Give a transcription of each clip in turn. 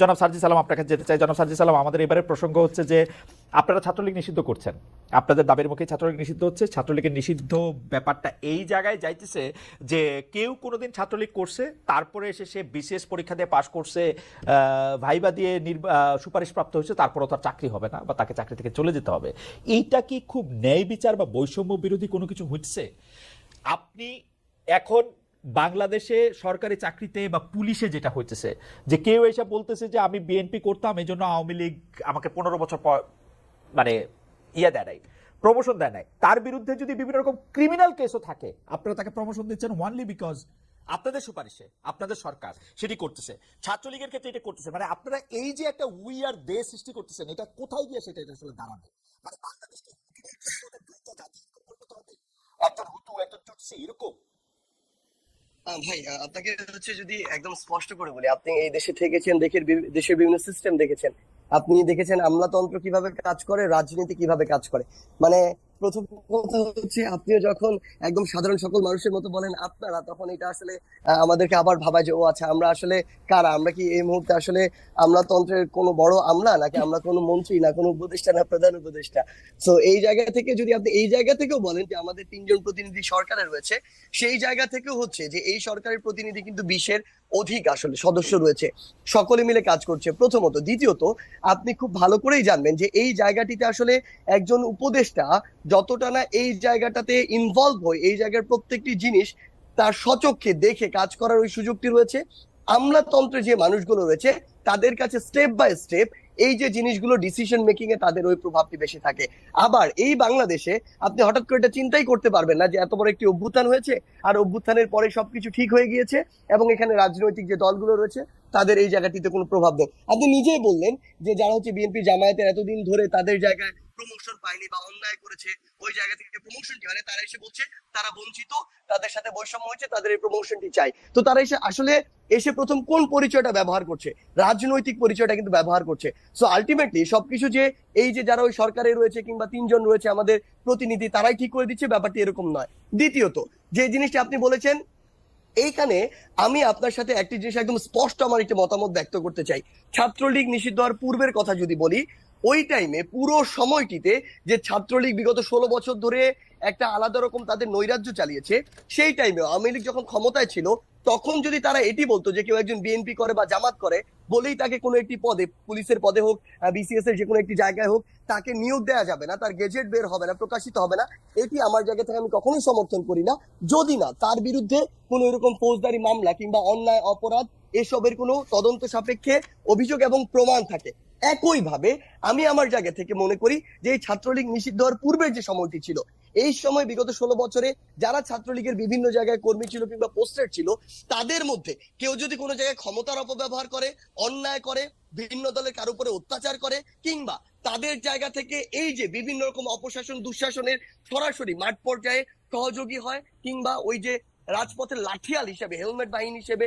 জনাব সার্জি সালাম আপনার কাছে যেতে চাই। জনাব সার্জি সালাম আমাদের এবারে প্রসঙ্গ হচ্ছে যে আপনারা ছাত্রলীগ নিষিদ্ধ করছেন। আপনাদের দাবির মুখে ছাত্রলীগ নিষিদ্ধ হচ্ছে। ছাত্রলীগের নিষিদ্ধ ব্যাপারটা এই জায়গায় যাইতেছে যে কেউ কোনোদিন ছাত্রলীগ করছে তারপরে এসে সে বিশেষ পরীক্ষা দিয়ে পাশ করছে ভাইবা দিয়ে আহ, সুপারিশপ্রাপ্ত হয়েছে তারপরও তার চাকরি হবে না বা তাকে চাকরি থেকে চলে যেতে হবে। এইটা কি খুব ন্যায় বিচার বা বৈষম্য বিরোধী কোনো কিছু হচ্ছে? আপনি এখন বাংলাদেশে সরকারি চাকরিতে বা পুলিশে যেটা হইতেছে, যে কেউ এসে বলতেছে যে আমি বিএনপি করতাম এই জন্য আওয়ামী লীগ আমাকে পনেরো বছর পর মানে ইয়ে দেয় নাই প্রমোশন দেয় নাই। তার বিরুদ্ধে যদি বিভিন্ন রকম ক্রিমিনাল কেসও থাকে, আপনারা তাকে প্রমোশন দিচ্ছেন ওয়ানলি বিকজ আপনাদের সুপারিশে, আপনাদের সরকার সেটি করতেছে। ছাত্রলীগের ক্ষেত্রে এটা করতেছে মানে আপনারা এই যে একটা উই আর দেশ সৃষ্টি করতেছেন, এটা কোথায় গিয়ে সেটা এটা আসলে দাঁড়াবে? মানে বাংলাদেশকে একজন হুতু, একজন চুটসি, এরকম। ভাই আপনাকে হচ্ছে যদি একদম স্পষ্ট করে বলি, আপনি এই দেশে থেকেছেন, দেশের দেশের বিভিন্ন সিস্টেম দেখেছেন। আপনি দেখেছেন আমলাতন্ত্র কীভাবে কাজ করে, রাজনীতি কীভাবে কাজ করে। মানে প্রথম কথা হচ্ছে আপনিও যখন একদম সাধারণ সকল মানুষের মতো বলেন আপনারা, তখন এটা আসলে আমাদেরকে আবার ভাবায় যে, ও আচ্ছা আমরা আসলে কারা? আমরা কি এই মুহূর্তে আসলে আমলাতন্ত্রের কোনো বড় আমলা নাকি আমরা কোনো মন্ত্রী, না কোনো উপদেষ্টা, না প্রধান উপদেষ্টা? তো এই জায়গা থেকে যদি আপনি, এই জায়গা থেকেও বলেন যে, আমাদের তিনজন প্রতিনিধি সরকারে রয়েছে, সেই জায়গা থেকেও হচ্ছে যে, এই সরকারের প্রতিনিধি কিন্তু বিশের অধিক আসলে সদস্য রয়েছে। সকলে মিলে কাজ করছে। প্রথমত, দ্বিতীয়ত, আপনি খুব ভালো করেই জানবেন যে এই জায়গাটিতে আসলে একজন উপদেষ্টা যতটা না এই জায়গাটাতে ইনভলভ হয়, এই জায়গার প্রত্যেকটি জিনিস তার সচক্ষে দেখে কাজ করার ওই সুযোগটি রয়েছে। আমলাতন্ত্রে যে মানুষগুলো রয়েছে, তাদের কাছে স্টেপ বাই স্টেপ এই যে জিনিসগুলো ডিসিশন মেকিং এ তাদের ওই প্রভাবটি বেশি থাকে। আবার এই বাংলাদেশে আপনি হঠাৎ করে এটা চিন্তাই করতে পারবেন না যে এত বড় একটি অভ্যুত্থান হয়েছে আর অভ্যুত্থানের পরে সবকিছু ঠিক হয়ে গিয়েছে এবং এখানে রাজনৈতিক যে দলগুলো রয়েছে তাদের এই জায়গাটিতে কোনো প্রভাব নেই। আপনি নিজেই বললেন যে যারা হচ্ছে বিএনপি জামায়াতের এতদিন ধরে তাদের জায়গায় প্রমোশন পায়নি বা অন্যায় করেছে, ওই জায়গা থেকে প্রমোশনটি মানে তারা এসে বলছে, তারা বঞ্চিত, তাদের সাথে বৈষম্য হয়েছে, তাদের এই প্রমোশনটি চাই। তো তারা এসে, আসলে এসে প্রথম কোন পরিচয়টা ব্যবহার করছে? রাজনৈতিক পরিচয়টা কিন্তু ব্যবহার করছে। সো আলটিমেটলি সবকিছু যে, এই যে যারা ওই সরকারে রয়েছে কিংবা তিনজন রয়েছে আমাদের প্রতিনিধি, তারাই ঠিক করে দিচ্ছে, ব্যাপারটি এরকম নয়। দ্বিতীয়ত, যে জিনিসটা আপনি বলেছেন, এইখানে আমি আপনার সাথে একটি জিনিস একদম স্পষ্ট আমার একটি মতামত ব্যক্ত করতে চাই। ছাত্রলীগ নিষিদ্ধ হওয়ার পূর্বের কথা যদি বলি ওই টাইমে পুরো সময়টিতে যে ছাত্রলীগ বিগত ষোলো বছর ধরে একটা আলাদা রকম তাদের নৈরাজ্য চালিয়েছে, সেই টাইমে আওয়ামী লীগ যখন ক্ষমতায় ছিল, তখন যদি তারা এটি বলতো যে কেউ একজন বিএনপি করে বা জামাত করে, বলেই তাকে কোনো একটি পদে, পুলিশের পদে হোক বিসিএস এর যে কোনো একটি জায়গায় হোক, তাকে নিয়োগ দেওয়া যাবে না, তার গেজেট বের হবে না, প্রকাশিত হবে না, এটি আমার জায়গা থেকে আমি কখনোই সমর্থন করি না। যদি না, তার বিরুদ্ধে কোনো এরকম ফৌজদারি মামলা কিংবা অন্যায়, অপরাধ এসবের কোনো তদন্ত সাপেক্ষে অভিযোগ এবং প্রমাণ থাকে। একইভাবে আমি আমার জায়গা থেকে মনে করি যে এই ছাত্রলীগ নিষিদ্ধ হওয়ার পূর্বের যে সময়টি ছিল, এই সময় বিগত ষোলো বছরে যারা ছাত্রলীগের বিভিন্ন জায়গায় কর্মী ছিল কিংবা পোস্টার ছিল, তাদের মধ্যে কেউ যদি কোনো জায়গায় ক্ষমতার অপব্যবহার করে, অন্যায় করে বিভিন্ন দলের কারও উপরে অত্যাচার করে, কিংবা তাদের জায়গা থেকে এই যে বিভিন্ন রকম অপশাসন, দুঃশাসনের সরাসরি মাঠ পর্যায়ে সহযোগী হয়, কিংবা ওই যে রাজপথের লাঠিয়াল হিসেবে, হেলমেট বাহিনী হিসেবে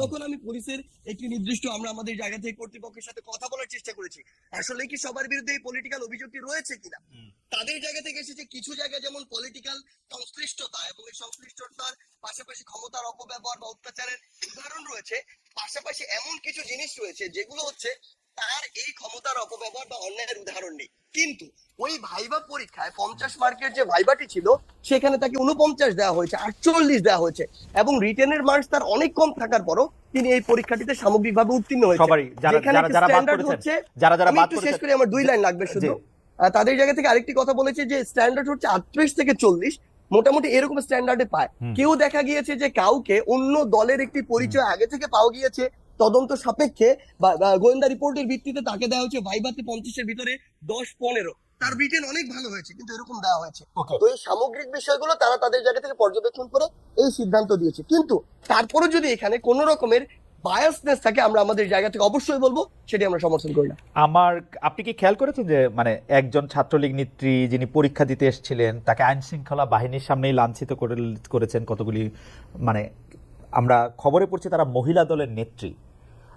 তখন আমি পুলিশের একটি নির্দিষ্ট আমরা আমাদের জায়গা থেকে কর্তৃপক্ষের সাথে কথা বলার চেষ্টা করেছি। আসলে কি সবার বিরুদ্ধে এই পলিটিক্যাল অভিযোগটি রয়েছে কিনা? তাদের জায়গা থেকে এসেছে কিছু জায়গায় যেমন পলিটিক্যাল সংশ্লিষ্টতা এবং এই সংশ্লিষ্টতার পাশাপাশি ক্ষমতার অপব্যবহার বা অত্যাচারের উদাহরণ রয়েছে। পাশাপাশি এমন কিছু জিনিস রয়েছে যেগুলো হচ্ছে তার এই ক্ষমতার অপব্যবহার বা অন্যায়ের উদাহরণ নেই। কিন্তু ওই ভাইবা পরীক্ষায় পঞ্চাশ মার্কের যে ভাইবাটি ছিল সেখানে তাকে উনপঞ্চাশ দেওয়া হয়েছে আটচল্লিশ দেওয়া হয়েছে এবং রিটেনের মার্কস তার অনেক কম থাকার পরও তিনি এই পরীক্ষাটিতে সামগ্রিকভাবে উত্তীর্ণ হয়েছে যেখানে স্ট্যান্ডার্ড হচ্ছে যারা যারা একটু শেষ করি আমার দুই লাইন লাগবে শুধু। তাদের জায়গা থেকে আরেকটি কথা বলেছে যে স্ট্যান্ডার্ড হচ্ছে আটত্রিশ থেকে চল্লিশ মোটামুটি এরকম স্ট্যান্ডার্ডে পায়। কেউ দেখা গিয়েছে যে কাউকে অন্য দলের একটি পরিচয় আগে থেকে পাওয়া গিয়েছে তদন্ত সাপেক্ষে গোয়েন্দা রিপোর্টের ভিত্তিতে তাকে দেওয়া হচ্ছে ভাইবাতে পঞ্চাশের ভিতরে দশ পনেরো। তার ব্রিটেন অনেক ভালো হয়েছে কিন্তু এরকম দেওয়া হয়েছে। তো এই সামগ্রিক বিষয়গুলো তারা তাদের জায়গা থেকে পর্যবেক্ষণ করে এই সিদ্ধান্ত দিয়েছে। কিন্তু তারপরে যদি এখানে কোন রকমের বায়াসনেস থাকে আমরা আমাদের জায়গা থেকে অবশ্যই বলব সেটি আমরা সমর্থন করি না। আমার আপনি কি খেয়াল করেছেন যে মানে একজন ছাত্রলীগ নেত্রী যিনি পরীক্ষা দিতে এসেছিলেন তাকে আইন শৃঙ্খলা বাহিনীর সামনেই লাঞ্ছিত করে করেছেন কতগুলি মানে আমরা খবরে পড়ছি তারা মহিলা দলের নেত্রী।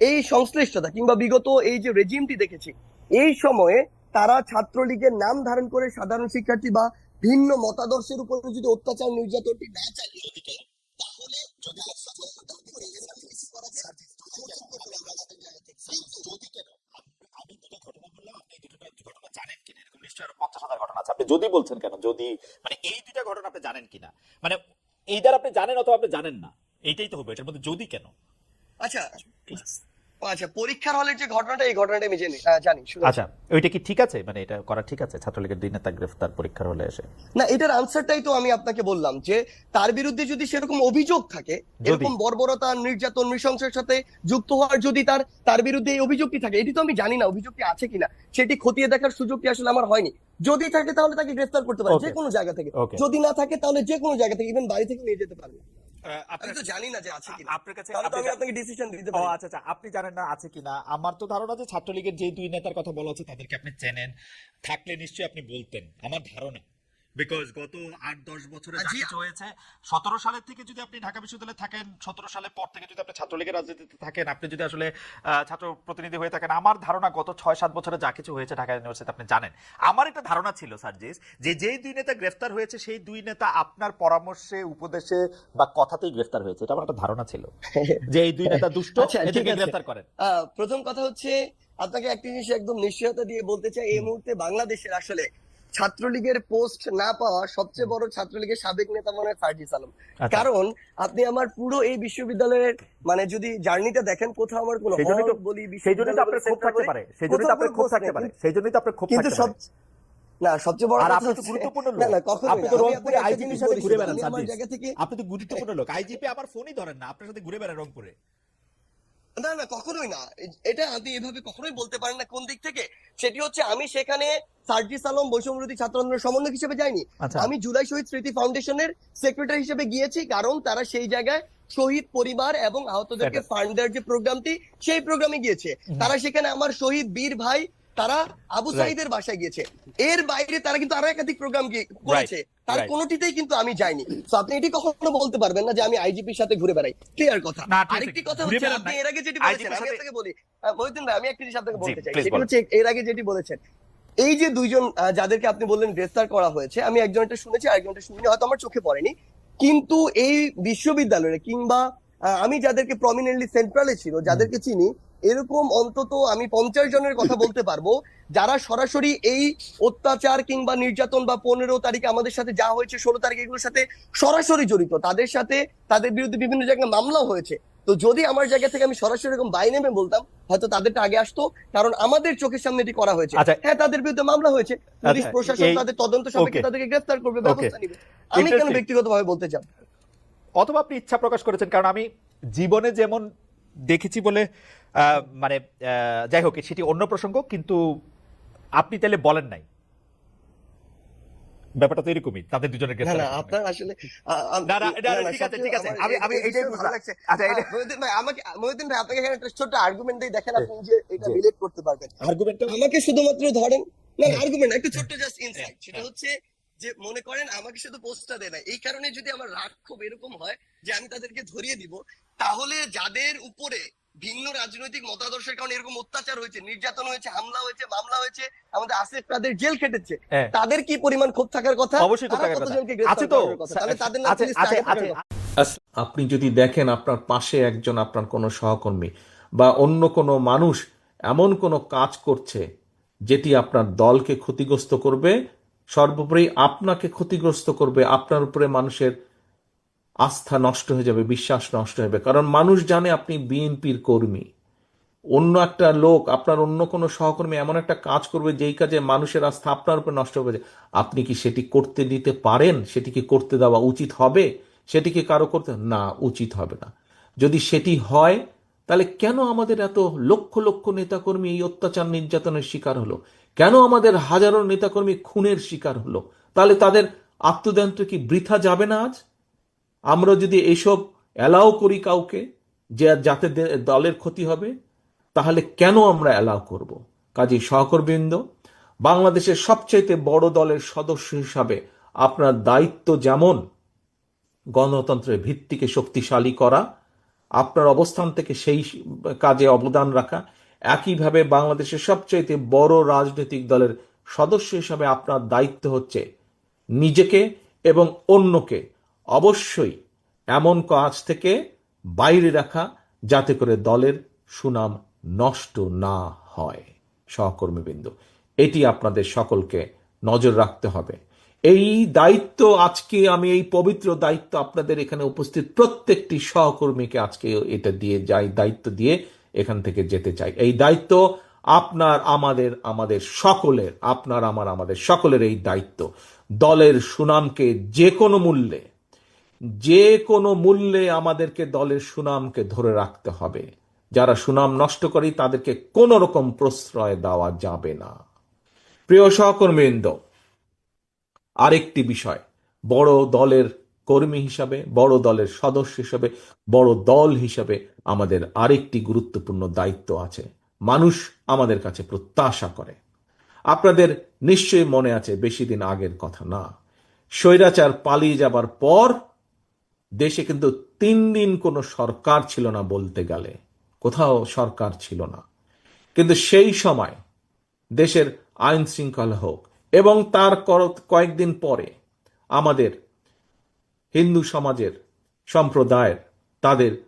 এই সংশ্লিষ্টতা কিংবা বিগত এই যে রেজিমটি দেখেছি এই সময়ে তারা ছাত্রলীগের নাম ধারণ করে সাধারণ শিক্ষার্থী বা ভিন্ন মতাদর্শের উপরে যদি অত্যাচার নির্যাতনটি না চালিয়ে দিত, তাহলে যদি বলছেন কেন যদি মানে এই দুইটা ঘটনা আপনি জানেন কিনা মানে এই দ্বারা আপনি জানেন অথবা আপনি জানেন না এইটাই তো হবে এটার মধ্যে যদি কেন আচ্ছা আচ্ছা পরীক্ষার হলের যে ঘটনাটা এই ঘটনাটা আমি জানি জানি আচ্ছা ওইটা কি ঠিক আছে? মানে এটা করা ঠিক আছে? ছাত্রলীগের দুই নেতা গ্রেফতার পরীক্ষার হলে এসে। না এটার আনসারটাই তো আমি আপনাকে বললাম যে তার বিরুদ্ধে যদি সেরকম অভিযোগ থাকে এরকম বর্বরতা নির্যাতন নৃশংসের সাথে যুক্ত হওয়ার যদি তার তার বিরুদ্ধে এই অভিযোগটি থাকে এটি তো আমি জানি না অভিযোগটি আছে কিনা সেটি খতিয়ে দেখার সুযোগটি আসলে আমার হয়নি। যদি থাকে তাহলে তাকে গ্রেফতার করতে পারে. যে কোনো জায়গা থেকে। যদি না থাকে তাহলে যে কোনো জায়গা থেকে ইভেন বাড়ি থেকে নিয়ে যেতে পারবে। আমি তো জানি না যে আছে কিনা। আপনার কাছে আমি আপনাকে ডিসিশন দিতে পারি। আচ্ছা আচ্ছা আপনি জানেন না আছে কিনা। আমার তো ধারণা যে ছাত্রলীগের যে দুই নেতার কথা বলা হচ্ছে তাদেরকে আপনি চেনেন। থাকলে নিশ্চয়ই আপনি বলতেন। আমার ধারণা। বিকজ গত আট দশ বছরে যা কিছু হয়েছে সতেরো সালের থেকে যদি আপনি ঢাকা বিশ্ববিদ্যালয়ে থাকেন সতেরো সালের পর থেকে যদি আপনি ছাত্রলীগের রাজনীতিতে থাকেন আপনি যদি আসলে ছাত্র প্রতিনিধি হয়ে থাকেন আমার ধারণা গত ছয় সাত বছরে যা কিছু হয়েছে ঢাকা ইউনিভার্সিটি আপনি জানেন। আমার একটা ধারণা ছিল সার্জিস যে যেই দুই নেতা গ্রেফতার হয়েছে সেই দুই নেতা আপনার পরামর্শে উপদেশে বা কথাতেই গ্রেফতার হয়েছে এটা আমার একটা ধারণা ছিল। যে এই দুই নেতা দুষ্ট আচ্ছা, এদেরকে গ্রেফতার করেন। আহ, প্রথম কথা হচ্ছে আপনাকে একটি জিনিস একদম নিশ্চয়তা দিয়ে বলতে চাই এই মুহূর্তে বাংলাদেশের আসলে ছাত্রলীগের পোস্ট না পাওয়া সবচেয়ে বড় ছাত্রলীগের সাবেক নেতা মনে হয় ফার্জিস আলম আচ্ছা। কারণ আপনি আমার পুরো এই বিশ্ববিদ্যালয়ের মানে যদি জার্নিটা দেখেন কোথাও আমার কোনো বলি সেই জন্যই তো আপনার ক্ষোভ থাকতে পারে। সেই জন্যই তো আপনার ক্ষোভ থাকতে পারে। সেই জন্যই তো আপনার ক্ষোভ কিন্তু সব না সবচেয়ে বড় আপনি তো গুরুত্বপূর্ণ লোক। আপনি তো রংপুরে আইজিপির সাথে ঘুরে বেড়ান আপনি তো গুরুত্বপূর্ণ লোক। আইজিপি আবার ফোনই ধরেন না। আপনার সাথে ঘুরে বেড়ান রংপুরে। না না কখনোই না। এটা আপনি এভাবে কখনোই বলতে পারেন না কোন দিক থেকে। সেটি হচ্ছে আমি সেখানে সার্জিস আলম বৈষম্যবিরোধী ছাত্র আন্দোলনের সমন্বয়ক হিসেবে যাইনি। আচ্ছা। আমি জুলাই শহীদ স্মৃতি ফাউন্ডেশনের সেক্রেটারি হিসেবে গিয়েছি কারণ তারা সেই জায়গায় শহীদ পরিবার এবং আহতদেরকে। ফান্ড দেওয়ার যে প্রোগ্রামটি সেই প্রোগ্রামে গিয়েছে। তারা সেখানে আমার শহীদ বীর ভাই তারা আবু. সাইদের বাসায় গিয়েছে। এর বাইরে তারা কিন্তু আরও একাধিক প্রোগ্রাম করেছে। তার. কোনোটিতেই কিন্তু আমি যাইনি। তো আপনি এটি কখনো বলতে পারবেন না যে আমি আইজিপির সাথে ঘুরে বেড়াই। ক্লিয়ার কথা। আরেকটি কথা হচ্ছে আপনি এর আগে যেটি বলেছেন আমি আপনাকে বলি মহিউদ্দিন ভাই আমি একটি জিনিস আপনাকে বলতে চাই। সেটি হচ্ছে এর আগে যেটি বলেছেন এই যে দুইজন যাদেরকে আপনি বললেন গ্রেফতার করা হয়েছে আমি একজনটা শুনেছি আরেকজনটা শুনিনি হয়তো আমার চোখে পড়েনি। কিন্তু এই বিশ্ববিদ্যালয়ে কিংবা আমি যাদেরকে প্রমিনেন্টলি সেন্ট্রালে ছিল যাদেরকে চিনি এরকম অন্তত আমি পঞ্চাশ জনের কথা বলতে পারব যারা সরাসরি এই অত্যাচার কিংবা নির্যাতন বা পনেরো তারিখে আমাদের সাথে যা হয়েছে ষোলো তারিখ এগুলোর সাথে সরাসরি জড়িত তাদের সাথে তাদের বিরুদ্ধে বিভিন্ন জায়গায় মামলাও হয়েছে। তো যদি আমার জায়গা থেকে আমি সরাসরি এরকম বাই নেমে বলতাম হয়তো তাদেরটা আগে আসতো কারণ আমাদের চোখের সামনে এটি করা হয়েছে। আচ্ছা। হ্যাঁ তাদের বিরুদ্ধে মামলা হয়েছে। পুলিশ আচ্ছা, প্রশাসন তাদের তদন্ত সাপেক্ষে তাদেরকে গ্রেফতার করবে ব্যবস্থা নিবে। আমি কেন. ব্যক্তিগতভাবে বলতে চাই? অথবা আপনি ইচ্ছা প্রকাশ করেছেন কারণ আমি জীবনে যেমন দেখেছি বলে মানে যাই হোক সেটি অন্য প্রসঙ্গ কিন্তু আপনি তাহলে বলেন নাই। ব্যাপারটা তো এরকমই তাদের দুজনের না গ্রেফতার না আপনার আসলে না, না, ঠিক আছে, ঠিক আছে। আমি- আমি এইটাই বুঝলাম। আচ্ছা, এটা- মহিউদ্দিন ভাই আমাকে মহিউদ্দিন ভাই আপনাকে এখানে একটা ছোট্ট আর্গুমেন্ট দিয়ে দেখেন আপনি যে এটা রিলেট করতে পারবেন। আর্গুমেন্টটা আমাকে শুধুমাত্র ধরেন না আর্গুমেন্ট একটু ছোট্ট জাস্ট ইনসাইট সেটা হচ্ছে যে মনে করেন আমাকে শুধু পোস্টটা দেয় না এই কারণে যদি আমার রাগ খুব এরকম হয় যে আমি তাদেরকে ধরিয়ে দিব তাহলে যাদের উপরে ভিন্ন রাজনৈতিক মতাদর্শের কারণে এরকম অত্যাচার হয়েছে নির্যাতন হয়েছে হামলা হয়েছে মামলা হয়েছে আমাদের আসিফ তাদের জেল খেটেছে। হ্যাঁ। তাদের কি পরিমাণ ক্ষোভ থাকার কথা? অবশ্যই খুব থাকার কথা। আছে তো? তাহলে তাদের আপনি যদি দেখেন আপনার পাশে একজন আপনার কোনো সহকর্মী বা অন্য কোনো মানুষ এমন কোনো কাজ করছে যেটি আপনার দলকে ক্ষতিগ্রস্ত করবে সর্বোপরি আপনাকে ক্ষতিগ্রস্ত করবে আপনার উপরে মানুষের আস্থা নষ্ট হয়ে যাবে, বিশ্বাস নষ্ট হয়ে যাবে কারণ মানুষ জানে আপনি বিএনপির কর্মী। অন্য একটা লোক, আপনার অন্য কোনো সহকর্মী এমন একটা কাজ করবে, যেই কাজে মানুষের আস্থা আপনার উপর নষ্ট হবে আপনি কি সেটি করতে দিতে পারেন? সেটি কি করতে দেওয়া উচিত হবে? সেটি কি কারও করতে? না, উচিত হবে না। যদি সেটি হয়, তাহলে কেন আমাদের এত লক্ষ লক্ষ নেতাকর্মী এই অত্যাচার নির্যাতনের শিকার হলো? কেন আমাদের হাজারো নেতাকর্মী খুনের শিকার হলো? তাহলে তাদের আত্মদান্ত কি বৃথা যাবে না আজ? আমরা যদি এসব অ্যালাউ করি কাউকে যে যাতে দলের ক্ষতি হবে, তাহলে কেন আমরা অ্যালাউ করব? কাজী সহকর্মীবৃন্দ, বাংলাদেশের সবচাইতে বড় দলের সদস্য হিসাবে আপনার দায়িত্ব যেমন গণতন্ত্রের ভিত্তিকে শক্তিশালী করা, আপনার অবস্থান থেকে সেই কাজে অবদান রাখা, একইভাবে বাংলাদেশের সবচাইতে বড় রাজনৈতিক দলের সদস্য হিসাবে আপনার দায়িত্ব হচ্ছে নিজেকে এবং অন্যকে অবশ্যই এমন কাজ থেকে বাইরে রাখা যাতে করে দলের সুনাম নষ্ট না হয়। সহকর্মীবৃন্দ, এটি আপনাদের সকলকে নজর রাখতে হবে। এই দায়িত্ব আজকে, আমি এই পবিত্র দায়িত্ব আপনাদের এখানে উপস্থিত প্রত্যেকটি সহকর্মীকে আজকে এটা দিয়ে যাই, দায়িত্ব দিয়ে এখান থেকে যেতে চাই। এই দায়িত্ব আপনার, আমাদের আমাদের সকলের, আপনার, আমার, আমাদের সকলের এই দায়িত্ব। দলের সুনামকে যে কোনো মূল্যে যে কোনো মূল্যে আমাদেরকে দলের সুনামকে ধরে রাখতে হবে। যারা সুনাম নষ্ট করে তাদেরকে কোনো রকম প্রশ্রয় দেওয়া যাবে না। প্রিয় সহকর্মীবৃন্দ, আরেকটি বিষয়, বড় দলের কর্মী হিসাবে, বড় দলের সদস্য হিসাবে, বড় দল হিসাবে আমাদের আরেকটি গুরুত্বপূর্ণ দায়িত্ব আছে। মানুষ আমাদের কাছে প্রত্যাশা করে। আপনাদের নিশ্চয়ই মনে আছে, বেশি দিন আগের কথা না। স্বৈরাচার পালিয়ে যাবার পর দেশে কিন্তু তিন দিন কোনো সরকার ছিল না বলতে গেলে। কোথাও সরকার ছিল না। কিন্তু সেই সময় দেশের আইন শৃঙ্খলা হোক এবং তার কয়েকদিন পরে আমাদের হিন্দু সমাজের সম্প্রদায়ের তাদের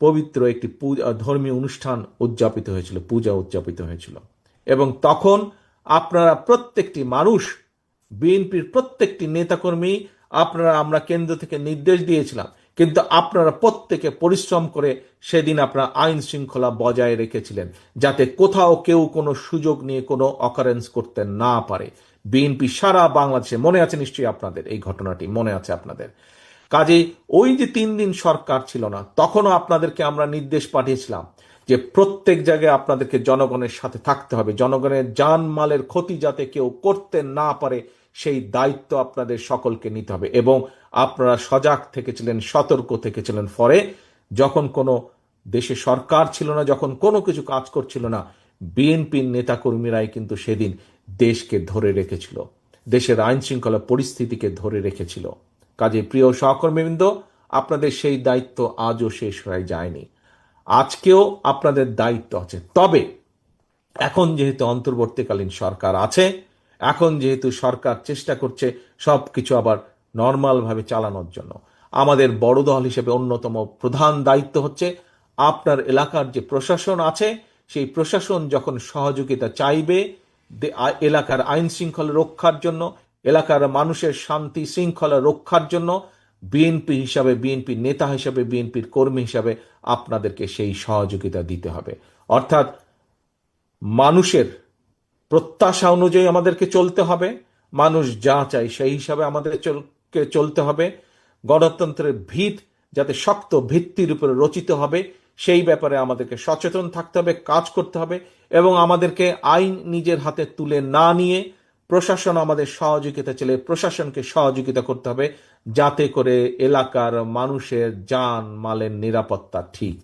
পবিত্র একটি পূজা, ধর্মীয় অনুষ্ঠান উদযাপিত হয়েছিল, পূজা উদযাপিত হয়েছিল। এবং তখন আপনারা প্রত্যেকটি মানুষ, বিএনপির প্রত্যেকটি নেতাকর্মী আপনারা আমরা কেন্দ্র থেকে নির্দেশ দিয়েছিলাম, কিন্তু আপনারা প্রত্যেকে পরিশ্রম করে সেদিন আপনারা আইন শৃঙ্খলা বজায় রেখেছিলেন, যাতে কোথাও কেউ কোনো সুযোগ নিয়ে কোনো অকারেন্স করতে না পারে। বিএনপি সারা বাংলাদেশে, মনে আছে নিশ্চয়ই আপনাদের, এই ঘটনাটি মনে আছে আপনাদের। কাজে ওই যে তিন দিন সরকার ছিল না, তখনও আপনাদেরকে আমরা নির্দেশ পাঠিয়েছিলাম যে প্রত্যেক জায়গায় আপনাদেরকে জনগণের সাথে থাকতে হবে, জনগণের জানমালের ক্ষতি যাতে কেউ করতে না পারে সেই দায়িত্ব আপনাদের সকলকে নিতে হবে। এবং আপনারা সজাগ থেকেছিলেন, সতর্ক থেকেছিলেন ফলে যখন কোনো দেশে সরকার ছিল না, যখন কোনো কিছু কাজ করছিল না, বিএনপির নেতাকর্মীরাই কিন্তু সেদিন দেশকে ধরে রেখেছিল। দেশের আইন শৃঙ্খলা পরিস্থিতিকে ধরে রেখেছিল। কাজে প্রিয় সহকর্মীবৃন্দ, আপনাদের সেই দায়িত্ব আজও শেষ হয়ে যায়নি। আজকেও আপনাদের দায়িত্ব আছে। তবে এখন যেহেতু অন্তর্বর্তীকালীন সরকার আছে এখন যেহেতু সরকার চেষ্টা করছে সব কিছু আবার নর্মাল ভাবে চালানোর জন্য। আমাদের বড় দল হিসেবে অন্যতম প্রধান দায়িত্ব হচ্ছে, আপনার এলাকার যে প্রশাসন আছে, সেই প্রশাসন যখন সহযোগিতা চাইবে এলাকার আইন শৃঙ্খলা রক্ষার জন্য, এলাকার মানুষের শান্তি শৃঙ্খলা রক্ষার জন্য, বিএনপি হিসাবে, বিএনপি নেতা হিসাবে, বিএনপির কর্মী হিসাবে আপনাদেরকে সেই সহযোগিতা দিতে হবে। অর্থাৎ মানুষের প্রত্যাশা অনুযায়ী আমাদেরকে চলতে হবে। মানুষ যা চাই সেই হিসাবে আমাদের চলকে চলতে হবে। গণতন্ত্রের ভিত যাতে শক্ত ভিত্তির উপরে রচিত হবে, সেই ব্যাপারে আমাদেরকে সচেতন থাকতে হবে, কাজ করতে হবে এবং আমাদেরকে আইন নিজের হাতে তুলে না নিয়ে প্রশাসন আমাদের সহযোগিতা চলে প্রশাসনকে সহযোগিতা করতে হবে, যাতে করে এলাকার মানুষের যান মালের নিরাপত্তা ঠিক